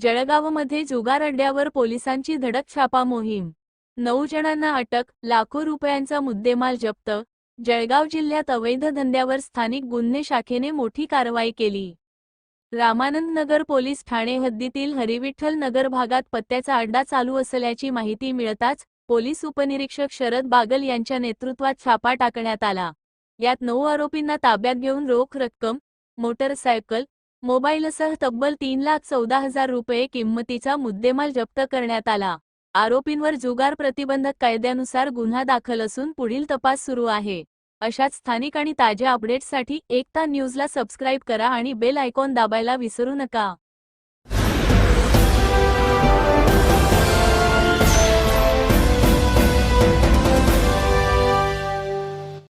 जळगावमध्ये जुगार अड्ड्यावर पोलिसांची धडक छापा मोहीम. नऊ जणांना अटक लाखो रुपयांचा मुद्देमाल जप्त. जळगाव जिल्ह्यात अवैध धंद्यावर स्थानिक गुन्हे शाखेने मोठी कारवाई केली. रामानंद नगर पोलीस ठाणे हद्दीतील हरिविठ्ठल नगर भागात पत्त्याचा अड्डा चालू असल्याची माहिती मिळताच पोलीस उपनिरीक्षक शरद बागल यांच्या नेतृत्वात छापा टाकण्यात आला. यात नऊ आरोपींना ताब्यात घेऊन रोख रक्कम मोटरसायकल मोबाईलसह तब्बल तीन लाख चौदा हजार रुपये किंमतीचा मुद्देमाल जप्त करण्यात आला. आरोपींवर जुगार प्रतिबंधक कायद्यानुसार गुन्हा दाखल असून पुढील तपास सुरू आहे. अशाच स्थानिक आणि ताज्या अपडेट्ससाठी एकता न्यूजला सबस्क्राईब करा आणि बेल आयकॉन दाबायला विसरू नका.